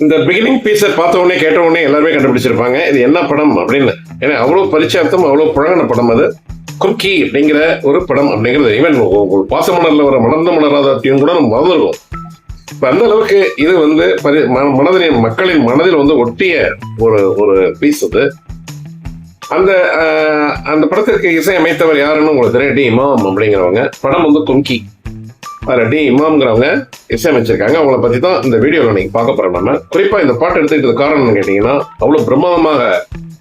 இந்த பிகினிங் பீஸை பார்த்த உடனே கேட்ட உடனே எல்லாருமே கண்டுபிடிச்சிருப்பாங்க. இது என்ன படம் அப்படின்னு. ஏன்னா அவ்வளோ பரிச்சார்த்தம் அவ்வளோ புழங்கின படம் அது. கும்கி அப்படிங்கிற ஒரு படம் அப்படிங்கிறது ஈவன் பாசமணர்ல வர மணந்த மலராத டியூன் கூட நம்ம மறந்துருக்கோம் இப்போ அந்த அளவுக்கு இது வந்து பரி- ம- மக்களின் மனதில் வந்து ஒட்டிய ஒரு ஒரு பீஸ் அது. அந்த அந்த படத்திற்கு இசை அமைத்தவர் யாருன்னு உங்களுக்கு தெரியும்? டி இமாம் அப்படிங்கிறவங்க. படம் வந்து கும்கி அதில் டி இமாம்ங்கிறவங்க இசையமைச்சிருக்காங்க அவங்கள பத்தி தான் இந்த வீடியோவில் நீங்க பார்க்க போறோம் நம்ம. குறிப்பா இந்த பாட்டு எடுத்துக்கிட்டது காரணம் என்ன கேட்டீங்கன்னா அவ்வளவு பிரம்மாண்டமாக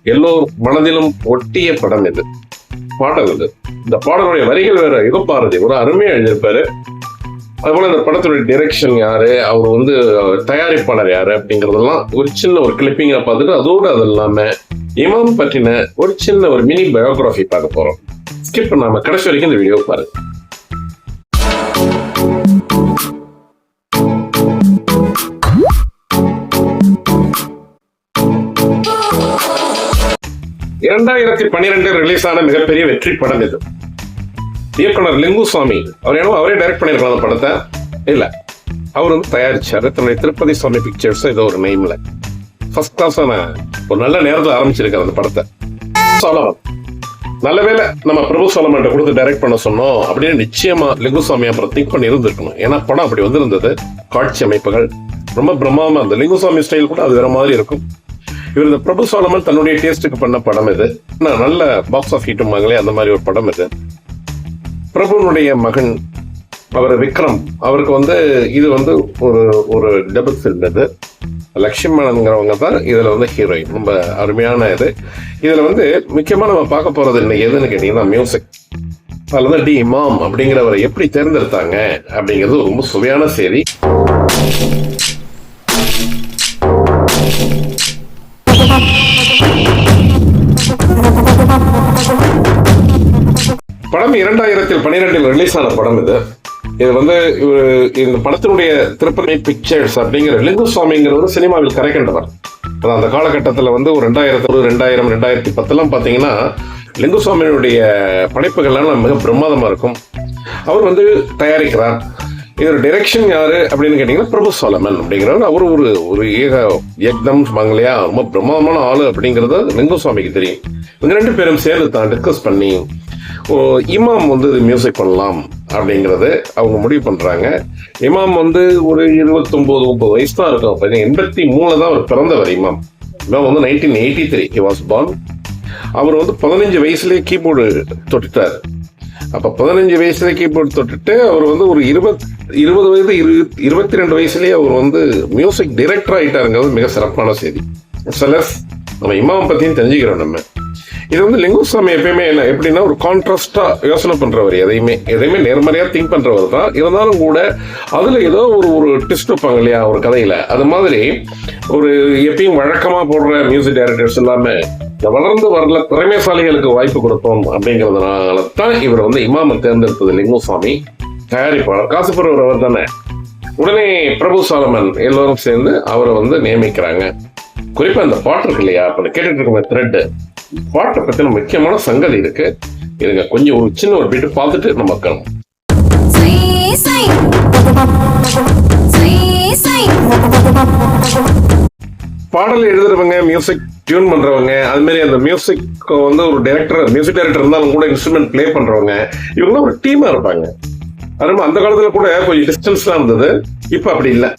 எல்லோர் மனதிலும் ஒட்டிய படம் இது. பாடல் இது. இந்த பாடலுடைய வரிகள் வேற. யுகப்பாரதி ஒரு அருமையா எழுதியிருப்பாரு. அதுபோல இந்த படத்துடைய டிரெக்ஷன் யாரு? அவர் வந்து தயாரிப்பாளர் யாரு அப்படிங்கறதெல்லாம் ஒரு சின்ன ஒரு கிளிப்பிங்க பார்த்துட்டு அதோடு அது இல்லாம இமாம் பற்றின ஒரு சின்ன ஒரு மினி பயோகிராஃபி பார்க்க போறோம். ஸ்கிப் பண்ணாம கடைசி வரைக்கும் இந்த வீடியோ பாருங்க. இரண்டாயிரத்தி பன்னிரெண்டு ரிலீஸ் ஆன மிகப்பெரிய வெற்றி படம் இது. இயக்குனர் லிங்குசாமி. அவர் என்னவோ அவரே டைரக்ட் பண்ணியிருக்கலாம் அந்த படத்தை. இல்ல. அவர் வந்து தயாரிச்சார். தன்னுடைய திருப்பதி சுவாமி பிக்சர்ஸ் ஏதோ ஒரு நேம்ல ஃபர்ஸ்ட் கிளாஸான ஒரு நல்ல நேரத்தில் ஆரம்பிச்சிருக்காரு அந்த படத்தை. சொல்லலாம் நல்ல வேளை நம்ம பிரபு சோழமன் கொடுத்து டைரக்ட் பண்ண சொன்னோம் அப்படின்னு நிச்சயமா லிங்குசாமி அப்புறம் திங்க் பண்ணி இருந்திருக்கணும். ஏன்னா படம் அப்படி வந்திருந்தது. காட்சி அமைப்புகள். ரொம்ப பிரம்மாண்டமா இருந்தது. லிங்குசாமி ஸ்டைல் கூட அது வேற மாதிரி இருக்கும். இவர் இந்த பிரபு சோலமன் தன்னுடைய டேஸ்ட்டுக்கு பண்ண படம் இது. நல்ல பாக்ஸ் ஆஃப் ஹீட்டுமாங்களே அந்த மாதிரி ஒரு படம் இது. பிரபுனுடைய மகன் அவர் விக்ரம் அவருக்கு வந்து இது வந்து ஒரு ஒரு டபுள் ஃபில்ம் இது. லக்ஷ்மணனுங்கிறவங்க தான் இதுல வந்து ஹீரோயின் ரொம்ப அருமையான இது. இதுல வந்து முக்கியமா நம்ம பார்க்க போறது இன்னைக்கு எதுன்னு கேட்டிங்கன்னா மியூசிக் அதில் வந்து டி இமாம் அப்படிங்கிறவரை எப்படி தேர்ந்தெடுத்தாங்க அப்படிங்கிறது ரொம்ப சுவையான செய்தி. படம் இரண்டாயிரத்தில் பனிரெண்டில் ரிலீஸ் ஆன படம் இது. இது வந்து இந்த படத்தினுடைய திருப்பதி பிக்சர்ஸ் அப்படிங்கிற லிங்குசுவாமிங்கிறவர் சினிமாவில் கரைக்கின்றவர். அந்த காலகட்டத்தில் வந்து ஒரு ரெண்டாயிரத்தி ஒரு ரெண்டாயிரம் ரெண்டாயிரத்தி பத்தெல்லாம் பார்த்தீங்கன்னா லிங்குசுவாமியினுடைய படைப்புகள்லாம் மிக பிரமாதமா இருக்கும். அவர் வந்து தயாரிக்கிறார். இதோட டைரக்ஷன் யாரு அப்படின்னு கேட்டீங்கன்னா பிரபு சோலமன் அப்படிங்கிறவர். அவர் ஒரு ஒரு ஏக ஏக்தம் மங்களையா ரொம்ப பிரமாதமான ஆளு அப்படிங்கிறது லிங்குசுவாமிக்கு தெரியும். இவங்க ரெண்டு பேரும் சேர்ந்து தான் டிஸ்கஸ் பண்ணி இமாம் வந்து மியூசிக் பண்ணலாம் அப்படிங்கிறத அவங்க முடிவு பண்ணுறாங்க இமாம் வந்து ஒரு இருபத்தொம்போது முப்பது வயசு தான் இருக்கும். அப்ப எண்பத்தி மூணு தான் அவர் பிறந்தவர் இமாம். இமாம் வந்து nineteen eighty three he was born அவர் வந்து பதினஞ்சு வயசுலேயே கீபோர்டு தொட்டுட்டார். அப்போ பதினஞ்சு வயசுல கீபோர்டு தொட்டுட்டு அவர் வந்து ஒரு இருபத் இருபது வயது இரு- இருபத்தி ரெண்டு வயசுலேயே அவர் வந்து மியூசிக் டிரெக்டர் ஆகிட்டாருங்கிறது மிக சிறப்பான செய்தி. சிலர் நம்ம இமாம் பற்றியும் தெரிஞ்சுக்கிறோம் நம்ம. இது வந்து லிங்குசாமி எப்பயுமே என்ன எப்படின்னா ஒரு கான்ட்ராஸ்டா யோசனை பண்றவர் எதையுமே. எதையுமே நேர்மறையா திங்க் பண்றவர் தான். இருந்தாலும் கூட அதுல ஏதோ ஒரு ஒரு ட்விஸ்ட் வைப்பாங்க இல்லையா ஒரு கதையில. அது மாதிரி ஒரு எப்பயும் வழக்கமா போடுற மியூசிக் டைரக்டர்ஸ் எல்லாமே வளர்ந்து வரல திறமைசாலிகளுக்கு வாய்ப்பு கொடுப்போம் அப்படிங்கிறதுனால தான் இவர் வந்து இமாமை தேர்ந்தெடுத்தது லிங்குசாமி. தயாரிப்பாளர் காசுபுரவர் அவர் தானே. உடனே பிரபு சாலமன் எல்லோரும் சேர்ந்து அவரை வந்து நியமிக்கிறாங்க. குறிப்பா இந்த பாட்டு இருக்கு இல்லையா அப்படின்னு கேட்டுட்டு இருக்க த்ரெட் பாட்டை பற்றின முக்கியமான சங்கதி இருக்கு. இதுங்க கொஞ்சம் ஒரு சின்ன ஒரு பீட்டு பார்த்துட்டு நம்ம வைக்கணும் பாடல் எழுதுறவங்க மியூசிக் டியூன் பண்றவங்க அது மாதிரி அந்த மியூசிக் வந்து ஒரு டைரக்டர் மியூசிக் டைரக்டர் இருந்தாலும் கூட இன்ஸ்ட்ருமெண்ட் பிளே பண்றவங்க இவங்களாம் ஒரு டீமா இருப்பாங்க. அது அந்த காலத்துல கூட கொஞ்சம் டிஸ்டன்ஸ்லாம் இருந்தது. இப்ப அப்படி இல்லை.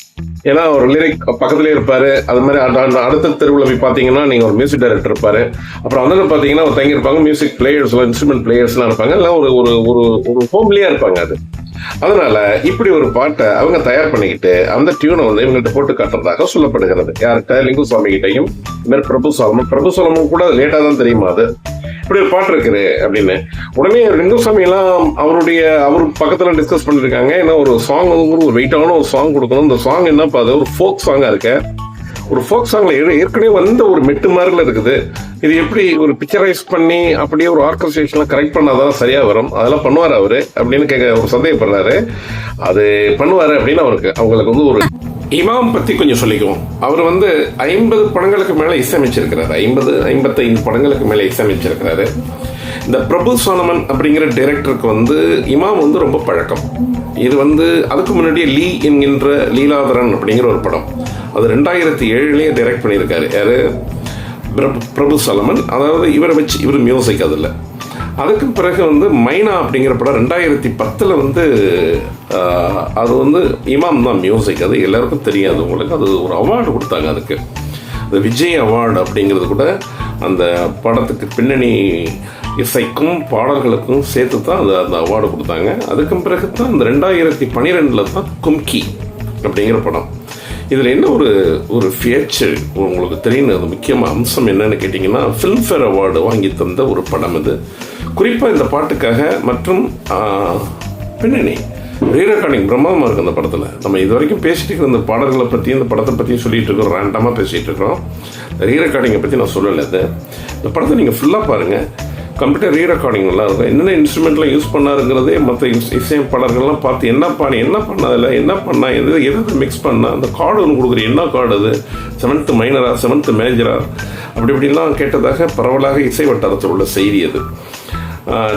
ஏன்னா ஒரு லிரிக் பக்கத்துலயே இருப்பாரு. அது மாதிரி அடுத்த தெருவில் போய் பார்த்தீங்கன்னா நீங்க ஒரு மியூசிக் டைரக்டர் இருப்பாரு. அப்புறம் அந்த பார்த்தீங்கன்னா ஒரு மியூசிக் பிளேயர்ஸ் இன்ஸ்ட்ருமெண்ட் பிளேயர்ஸ்லாம் இருப்பாங்க. எல்லாம் ஒரு ஒரு ஒரு ஒரு ஹோம்லியா இருப்பாங்க அது. அதனால இப்படி ஒரு பாட்டை அவங்க தயார் பண்ணிக்கிட்டு அந்த டியூனை வந்து இவங்கள்ட்ட போட்டு காட்டுறதாக சொல்லப்படுகிறது. யார்கிட்ட? லிங்குசாமி கிட்டையும் இந்த பிரபு சோலமும் பிரபு சோலமும் கூட லேட்டாக தான் தெரியுமா அது? இப்படி ஒரு பாட்டு இருக்குது அப்படின்னு. உடனே லிங்குசாமி எல்லாம் அவருடைய அவர் பக்கத்துல டிஸ்கஸ் பண்ணிருக்காங்க. ஏன்னா ஒரு சாங் வந்து ஒரு வெயிட்டான ஒரு சாங் கொடுக்கணும். இந்த சாங் என்னப்பா அது? ஒரு ஃபோக் சாங்கா இருக்க. ஒரு ஃபோக் சாங்ல ஏற்கனவே வந்த ஒரு மெட்டு மாதிரில இருக்குது. இது எப்படி ஒரு பிக்சரைஸ் பண்ணி அப்படியே ஒரு ஆர்கஸ்ட்ரேஷன்லாம் கரெக்ட் பண்ணாதான் சரியா வரும்? அதெல்லாம் பண்ணுவார் அவரு அப்படின்னு கேட்க ஒரு சந்தேகப்படுறாரு அது பண்ணுவாரு அப்படின்னு அவருக்கு அவங்களுக்கு வந்து ஒரு இமாம் பத்தி கொஞ்சம் சொல்லிக்குவோம். அவர் வந்து ஐம்பது படங்களுக்கு மேல இசையமைச்சிருக்கிறாரு. ஐம்பது ஐம்பத்தைந்து படங்களுக்கு மேல இசையமைச்சிருக்கிறாரு. இந்த பிரபு சோலமன் அப்படிங்கிற டைரக்டருக்கு வந்து இமாம் வந்து ரொம்ப பழக்கம். இது வந்து அதுக்கு முன்னாடியே லீ என்கின்ற லீலாதரன் அப்படிங்கிற ஒரு படம். அது ரெண்டாயிரத்தி ஏழுலேயே டைரக்ட் பண்ணியிருக்காரு. யாரு? பிரபு- பிரபு சலமன். அதாவது இவரை வச்சு இவர் மியூசிக் அதில். அதுக்கு பிறகு வந்து மைனா அப்படிங்கிற படம் ரெண்டாயிரத்தி பத்தில் வந்து அது வந்து இமாம் தான் மியூசிக். அது எல்லாருக்கும் தெரியாது உங்களுக்கு. அது ஒரு அவார்டு கொடுத்தாங்க அதுக்கு. அது விஜய் அவார்டு அப்படிங்கிறது கூட அந்த படத்துக்கு பின்னணி இசைக்கும் பாடல்களுக்கும் சேர்த்து தான் அது அந்த அவார்டு கொடுத்தாங்க. அதுக்கு பிறகு தான் அந்த ரெண்டாயிரத்தி பன்னிரெண்டில் தான் கும்கி அப்படிங்கிற படம். இதில் என்ன ஒரு ஒரு ஃபேச்சர் உங்களுக்கு தெரியும் அது முக்கியமான அம்சம் என்னன்னு கேட்டிங்கன்னா ஃபில்ம்ஃபேர் அவார்டு வாங்கி தந்த ஒரு படம் இது. குறிப்பாக இந்த பாட்டுக்காக மற்றும் பின்னணி. ரீரெக்கார்டிங் பிரம்மாதமாக இருக்குது அந்த படத்தில். நம்ம இது வரைக்கும் பேசிட்டு இருக்கிற இந்த பாடல்களை பற்றியும் இந்த படத்தை பற்றியும் சொல்லிகிட்டு இருக்கோம் ரேண்டமாக பேசிகிட்டு இருக்கிறோம் ரீரெக்கார்டிங்கை பற்றி நான் சொல்லலை இது இந்த படத்தை நீங்கள் ஃபுல்லாக பாருங்கள் கம்ப்யூட்டர் ரீரெக்கார்டிங் நல்லா இருக்கும். என்னென்ன இன்ஸ்ட்ருமெண்ட்லாம் யூஸ் பண்ணாருங்கிறதே மற்ற இசையமைப்பாளர்கள்லாம் பார்த்து என்ன பண்ணி என்ன பண்ணதில்ல என்ன பண்ணால் எது எதாவது மிக்ஸ் பண்ணால் அந்த கார்டு ஒன்று கொடுக்குற என்ன கார்டு அது? செவன்த்து மைனரா செவன்த்து மேஜரா அப்படி இப்படிலாம் கேட்டதாக பரவலாக இசை வட்டாரத்தில் உள்ள செய்தி அது.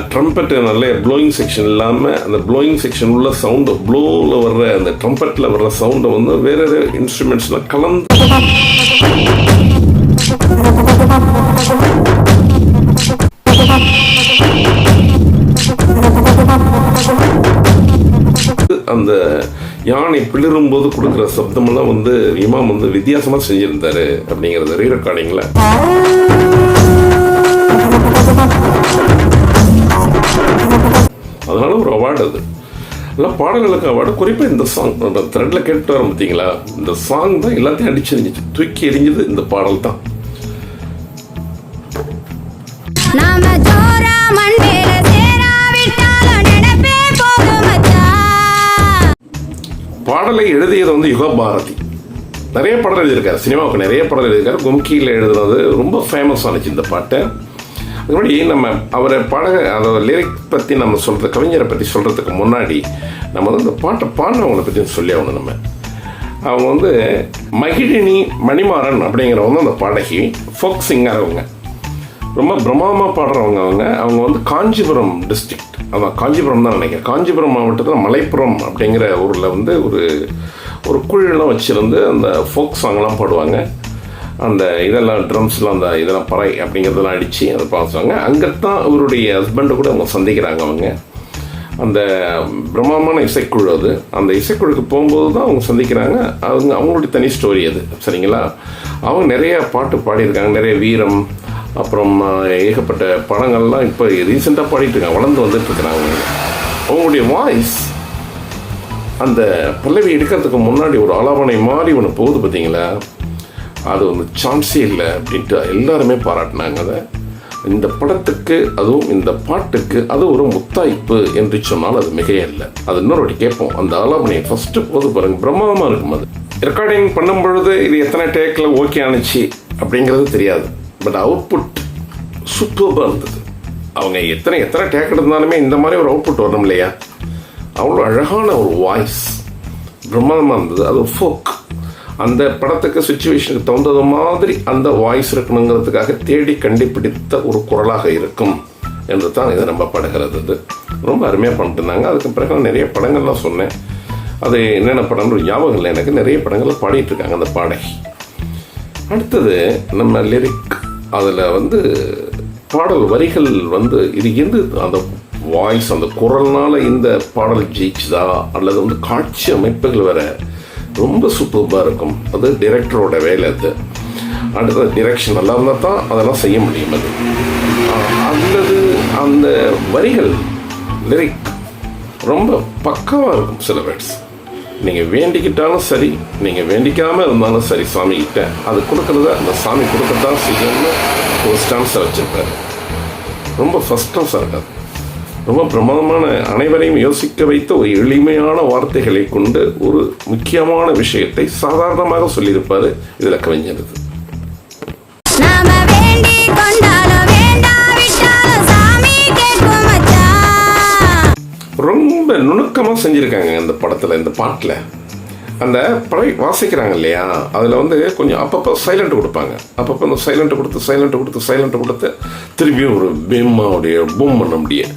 ட்ரம்பெட் நல்ல ப்ளோயிங் செக்ஷன் இல்லாமல் அந்த ப்ளோயிங் செக்ஷன் உள்ள சவுண்டு ப்ளோவில் வர்ற அந்த ட்ரம்பெட்டில் வர்ற சவுண்டை வந்து வேறு வேறு இன்ஸ்ட்ருமெண்ட்ஸ்லாம் கலந்து அந்த யானை பிளிரும்போது கொடுக்குற சப்தமெல்லாம் வந்து இமாம் வந்து வித்தியாசமா செஞ்சிருந்தாரு அப்படிங்கிறத ரீ ரெக்கார்டிங்ல அதனால ஒரு அவார்டு அது. எல்லாம் பாடல்களுக்கு அவார்டு குறிப்பாக இந்த சாங் அந்த த்ரெட்டில் கேட்டு வரோம் பார்த்தீங்களா? இந்த சாங் தான் எல்லாத்தையும் அடிச்சு தூக்கி எரிஞ்சது இந்த பாடல் தான். நாம ஜோரா மண்டேல சேராவிட்டாலும் பாடலை எழுதியது வந்து யுகபாரதி நிறைய படம் எழுதியிருக்காரு. சினிமாவுக்கு நிறைய படம் எழுதியிருக்காரு. கும்கியில் எழுதுனது ரொம்ப ஃபேமஸ் ஆனிச்சு இந்த பாட்டு. அதுக்கு முன்னாடி நம்ம அவரை பாடக அதோட லிரிக் பற்றி நம்ம சொல்கிற கவிஞரை பற்றி சொல்கிறதுக்கு முன்னாடி நம்ம வந்து இந்த பாட்டை பாடினவங்களை பற்றி சொல்லி ஆகணும் நம்ம. அவங்க வந்து மகிழினி மணிமாறன் அப்படிங்கிறவங்க அந்த பாடகி. ஃபோக் சிங்கர் அவங்க. ரொம்ப பிரம்மாண்டமாக பாடுறவங்க அவங்க அவங்க வந்து காஞ்சிபுரம் டிஸ்ட்ரிக்ட் அதான் காஞ்சிபுரம் தான் நினைக்கிறேன். காஞ்சிபுரம் மாவட்டத்தில் மலைப்புறம் அப்படிங்கிற ஊரில் வந்து ஒரு ஒரு குழுலாம் வச்சுருந்து அந்த ஃபோக் சாங்லாம் பாடுவாங்க. அந்த இதெல்லாம் ட்ரம்ஸ்லாம் அந்த இதெல்லாம் பறை அப்படிங்கிறதெல்லாம் அடித்து அதை பாசுவாங்க அங்கே தான் இவருடைய ஹஸ்பண்டை கூட அவங்க சந்திக்கிறாங்க அவங்க. அந்த பிரம்மாண்டமான இசைக்குழு அது. அந்த இசைக்குழுக்கு போகும்போது தான் அவங்க சந்திக்கிறாங்க. அவங்க அவங்களுடைய தனி ஸ்டோரி அது. சரிங்களா? அவங்க நிறைய பாட்டு பாடியிருக்காங்க. நிறைய வீரம் அப்புறம் ஏகப்பட்ட படங்கள்லாம் இப்போ ரீசெண்டாக பாடிட்டு இருக்காங்க வளர்ந்து வந்துட்டு இருக்கிறாங்க அவங்களுடைய வாய்ஸ் அந்த பல்லவி எடுக்கிறதுக்கு முன்னாடி ஒரு ஆலாபனை மாதிரி ஒன்று போகுது பார்த்தீங்களா அது வந்து சான்ஸே இல்லை அப்படின்ட்டு எல்லாருமே பாராட்டினாங்க அதை. இந்த படத்துக்கு அதுவும் இந்த பாட்டுக்கு அது ஒரு முத்தாய்ப்பு என்று சொன்னால் அது மிகையல்ல. அது இன்னொரு வாட்டி கேட்போம். அந்த ஆலாபனை ஃபஸ்ட்டு போது பாருங்க பிரம்மாதமாக இருக்கும் அது. ரெக்கார்டிங் பண்ணும் பொழுது இது எத்தனை டேக்கில் ஓகே ஆனுச்சு அப்படிங்கிறது தெரியாது. பட் அவுட்புட் சூப்பராக இருந்தது அவங்க எத்தனை எத்தனை டேக் எடுத்தாலுமே இந்த மாதிரி ஒரு அவுட்புட் வரணும் இல்லையா? அவ்வளோ அழகான ஒரு வாய்ஸ் பிரம்மாண்டமாக இருந்தது. அது ஃபோக் அந்த படத்துக்கு சுச்சுவேஷனுக்கு தகுந்தது மாதிரி அந்த வாய்ஸ் இருக்கணுங்கிறதுக்காக தேடி கண்டுபிடித்த ஒரு குரலாக இருக்கும் என்று தான் இது நம்பப்படுகிறது அது ரொம்ப அருமையாக பண்ணிட்டுருந்தாங்க அதுக்கு பிறகு நான் நிறைய படங்கள்லாம் சொன்னேன். அது என்னென்ன படம்னு ஞாபகம் இல்லை. எனக்கு நிறைய படங்கள்லாம் பாடிட்டு இருக்காங்க அந்த பாடகி. அடுத்தது நம்ம லிரிக் அதில் வந்து பாடல் வரிகள் வந்து இது எந்த அந்த வாய்ஸ் அந்த குரல்னால இந்த பாடல் ஜெயிச்சுதா? அல்லது வந்து காட்சி அமைப்புகள் வேற ரொம்ப சூப்பர்பாக இருக்கும். அது டிரெக்டரோட வேலை அது. அடுத்த டிரெக்ஷன் நல்லா இருந்தால் தான் அதெல்லாம் செய்ய முடியும் அது. அல்லது அந்த வரிகள் லிரிக் ரொம்ப பக்காவாக இருக்கும் சில வேர்ட்ஸ் நீங்கள் வேண்டிக்கிட்டாலும் சரி நீங்கள் வேண்டிக்காமல் இருந்தாலும் சரி சாமி கிட்ட அது கொடுக்கறத அந்த சாமி கொடுக்கத்தான் செய்யணும்னு ஒரு ஸ்டான்ஸை வச்சிருப்பாரு. ரொம்ப ஃபஸ்ட் சார் இருக்காது ரொம்ப பிரமாதமான அனைவரையும் யோசிக்க வைத்த ஒரு எளிமையான வார்த்தைகளை கொண்டு ஒரு முக்கியமான விஷயத்தை சாதாரணமாக சொல்லியிருப்பார் இதில் கவிஞர் நுணுக்கமாக செஞ்சுருக்காங்க இந்த படத்தில் இந்த பாட்டில். அந்த பறை வாசிக்கிறாங்க இல்லையா? அதில் வந்து கொஞ்சம் அப்பப்போ சைலண்ட் கொடுப்பாங்க. அப்பப்போ அந்த சைலண்ட் கொடுத்து சைலண்ட் கொடுத்து சைலண்ட் கொடுத்து திரும்பியும் ஒரு பீம்மாவுடைய பூம் பண்ண முடியும்.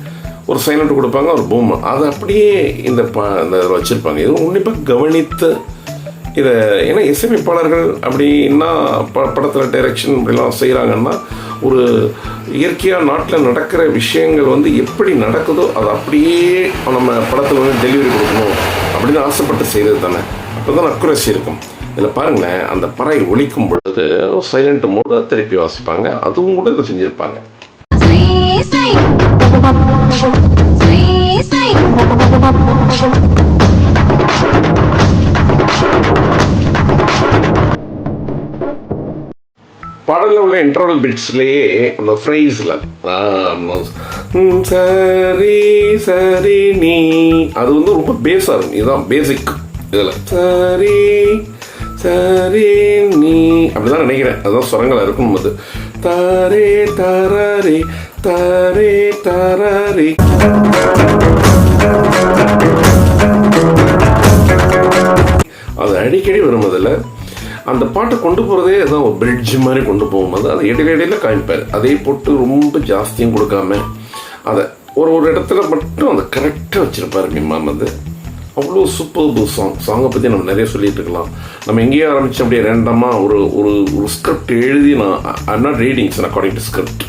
ஒரு சைலண்ட் கொடுப்பாங்க ஒரு பூம் அதை அப்படியே இந்த ப இந்த இதில் வச்சுருப்பாங்க. இது உன்னிப்பாக கவனித்து இதை ஏன்னா இசையமைப்பாளர்கள் அப்படின்னா ப படத்தில் டைரக்ஷன் இப்படிலாம் செய்கிறாங்கன்னா ஒரு இயற்கையாக நாட்டில் நடக்கிற விஷயங்கள் வந்து எப்படி நடக்குதோ அதை அப்படியே நம்ம படத்தில் வந்து டெலிவரி கொடுக்கணும் அப்படின்னு ஆசைப்பட்டு செய்கிறது தானே. அப்போ தான் அக்குரசி இருக்கும். இதில் பாருங்களேன் அந்த பறை ஒழிக்கும் பொழுது சைலண்ட் மோட திருப்பி வாசிப்பாங்க. அதுவும் கூட இதை செஞ்சுருப்பாங்க. Thank you. பாடலில் உள்ள இன்டர்வல் பிட்ஸ்லேயே அந்த ஃப்ரைஸில் சரி சரி நீ. அது வந்து ரொம்ப பேஸாக இருக்கும். இதுதான் பேசிக் இதில் சரி சரி நீ. அப்படிதான் நினைக்கிறேன். அதுதான் சுரங்களாக இருக்கும் அது தாரே தாரே தாரே தாரே அது அடிக்கடி வரும் அதில் அந்த பாட்டை கொண்டு போகிறதே ஏதோ ஒரு பிரிட்ஜ் மாதிரி கொண்டு போகும்போது அது இடையில இடையில காமிப்பார். அதே போட்டு ரொம்ப ஜாஸ்தியும் கொடுக்காம அதை ஒரு ஒரு இடத்துல மட்டும் அதை கரெக்டாக வச்சுருப்பாரு மிம்மாம் வந்து. அவ்வளோ சூப்பர் சாங் சாங்கை பற்றி நம்ம நிறைய சொல்லிட்டு இருக்கலாம். நம்ம எங்கேயோ ஆரம்பித்தோம் அப்படியே ரேண்டமாக ஒரு ஒரு ஒரு ஸ்கிரிப்ட் எழுதி நான் I not readings according to script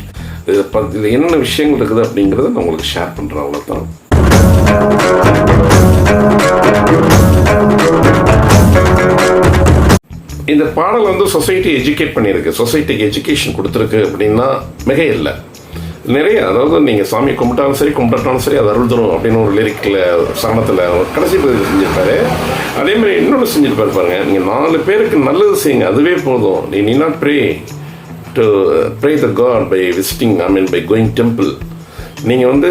இது ப- இதில் என்னென்ன விஷயங்கள் இருக்குது அப்படிங்கிறத நான் உங்களுக்கு ஷேர் பண்ணுறேன் அவ்வளோதான் இந்த பாடல் வந்து சொசைட்டி எஜுகேட் பண்ணியிருக்கு. சொசைட்டிக்கு எஜுகேஷன் கொடுத்துருக்கு அப்படின்னா மிக இல்லை நிறைய அதாவது நீங்கள் சாமி கும்பிட்டாலும் சரி கும்பிட்டாலும் சரி அது அருள் தரும் அப்படின்னு ஒரு லிரிக்கில் சரணத்தில் கடைசி பதிவு செஞ்சிருப்பாரு. அதே மாதிரி இன்னொன்று செஞ்சுருப்பாரு பாருங்க. நீங்கள் நாலு பேருக்கு நல்லது செய்யுங்க அதுவே போதும். நீ need not pray to pray the God by visiting I mean by going temple நீங்கள் வந்து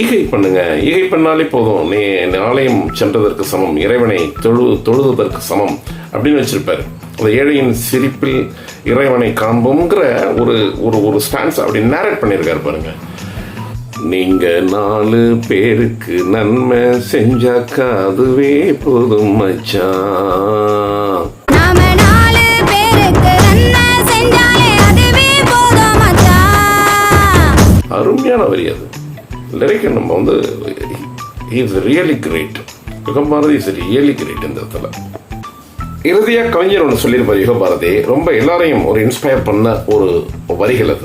ஈகை பண்ணுங்க. ஈகை பண்ணாலே போதும். நீ ஆலயம் சென்றதற்கு சமம். இறைவனை தொழு தொழுதுவதற்கு சமம் அப்படின்னு வச்சுருப்பாரு. அந்த ஏழையின் சிரிப்பில் இறைவனை காண்போங்கிற ஒரு ஒரு ஒரு ஸ்டான்ஸ் அப்படி நேரேட் பண்ணியிருக்காரு பாருங்க. நீங்க நாலு பேருக்கு நன்மை செஞ்சாக்கா அதுவே போதும் மச்சான் மச்சான் அருமையான வரி அது. லிரிக்கை நம்ம வந்து is really great Yugabharathi is really great இந்த இடத்துல. இறுதியாக கவிஞர் ஒன்று சொல்லியிருப்பார் யுகபாரதி. ரொம்ப எல்லாரையும் ஒரு இன்ஸ்பயர் பண்ண ஒரு வரிகள் அது.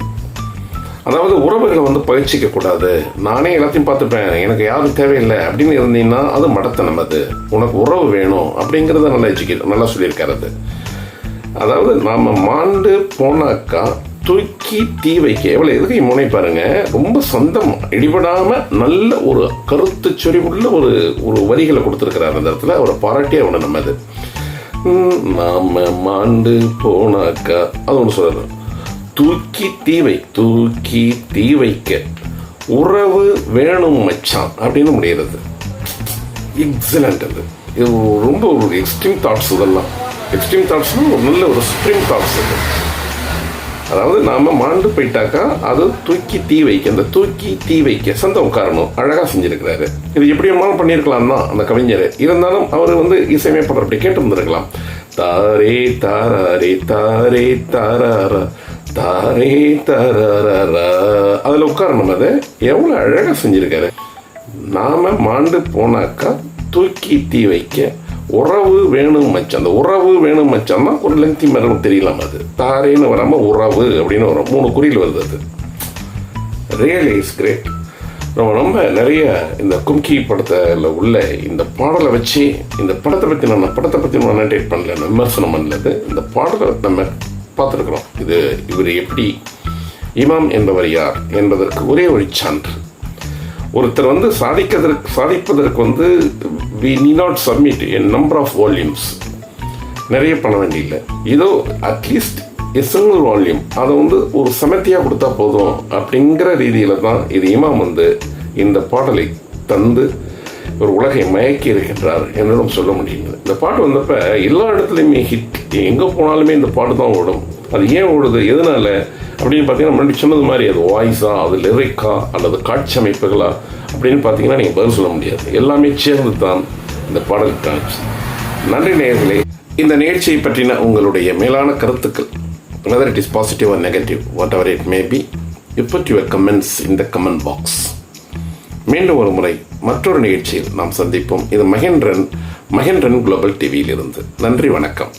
அதாவது உறவுகளை வந்து பயிற்சிக்க கூடாது. நானே எல்லாத்தையும் பார்த்துப்பேன் எனக்கு யாரும் தேவையில்லை அப்படின்னு இருந்தீங்கன்னா அது மடத்தனம் அது. உனக்கு உறவு வேணும் அப்படிங்கிறத நல்லா எஜுகேட் நல்லா சொல்லியிருக்காரு அது. அதாவது நாம் மாண்டு போனாக்கா தூக்கி தீ வைக்க எவ்வளோ எதுக்கு முனை பாருங்க ரொம்ப சொந்தம் இடிபடாமல் நல்ல ஒரு கருத்து சொறிவுள்ள ஒரு ஒரு வரிகளை கொடுத்துருக்கிறார் அந்த இடத்துல. அவரை பாராட்டியே அவனை நம்ம அது. நாம மாண்டு போனாக்கா அது ஒன்று சொல்றாரு தூக்கி தீ வை தூக்கி தீ வைக்க. உறவு வேணும் மச்சான் அப்படின்னு முடிகிறது எக்ஸலண்ட் அது. இது ரொம்ப ஒரு எக்ஸ்ட்ரீம் தாட்ஸ் இதெல்லாம். எக்ஸ்ட்ரீம் தாட்ஸ்னால் ஒரு நல்ல ஒரு ஸ்ப்ரிங் தாட்ஸ் இது அதாவது நாம மாண்டு போயிட்டாக்கா அது தூக்கி தீ வைக்க அந்த தூக்கி தீ வைக்க சந்த உட்காரணும். அழகா செஞ்சிருக்கிறாரு. இது எப்படி வேணாலும் பண்ணியிருக்கலாம் தான் அந்த கவிஞர். இருந்தாலும் அவர் வந்து இசையமைப்பாளர் அப்படி கேட்டு வந்திருக்கலாம் தாரே தாரே தாரே தாரா தாரே தாரா அதுல உட்காரணும் அது. எவ்வளவு அழகா செஞ்சிருக்காரு. நாம மாண்டு போனாக்கா தூக்கி தீ வைக்க உறவு வேணும் மச்சான். அந்த உறவு வேணும் மச்சான்னா ஒரு லெங்தி மரணம் தெரியலாம் அது. தாரேன்னு வராமல் உறவு அப்படின்னு வரும் மூணு குறியில் வருது அது. ரியலி இஸ் கிரேட் நம்ம ரொம்ப நிறைய இந்த கும்கி படத்தில் உள்ள இந்த பாடலை வச்சு இந்த படத்தை பற்றி நான் படத்தை பற்றி நான் அனடேட் பண்ணல நான் விமர்சனம் பண்ணலது இந்த பாடலை நம்ம பார்த்துருக்குறோம். இது இவர் எப்படி? இமாம் என்பவர் யார் என்பதற்கு ஒரே ஒரு சான்று. ஒருத்தர் வந்து சாதிக்கிறதற்கு சாதிப்பதற்கு வந்து we need not submit a number of volumes நிறைய பண்ண வேண்டியில்லை. இதோ அட்லீஸ்ட் எ வால்யூம் அதை வந்து ஒரு சமத்தியாக கொடுத்தா போதும் அப்படிங்கிற ரீதியில் தான் இது இமாம் வந்து இந்த பாடலை தந்து ஒரு உலகை மயக்கி இருக்கின்றார் என்னிடம் சொல்ல முடியுது. இந்த பாட்டு வந்தப்ப எல்லா இடத்துலையுமே ஹிட் எங்கே போனாலுமே இந்த பாட்டு தான் ஓடும். அது ஏன் ஓடுது? எதனால? அப்படின்னு பார்த்தீங்கன்னா முன்னாடி சொன்னது மாதிரி அது வாய்ஸா அது லிரிக்கா அல்லது காட்சி அமைப்புகளா? அப்படின்னு பார்த்தீங்கன்னா நீங்கள் பதில் சொல்ல முடியாது. எல்லாமே சேர்ந்து தான் இந்த பாடல் காட்சி. நன்றி நேயர்களே இந்த நிகழ்ச்சியை பற்றின உங்களுடைய மேலான கருத்துக்கள் whether it is positive or negative whatever it may be input your comments in the comment box மீண்டும் ஒரு முறை மற்றொரு நிகழ்ச்சியில் நாம் சந்திப்போம். இது மகேந்திரன் மகேந்திரன் குளோபல் டிவியிலிருந்து நன்றி வணக்கம்.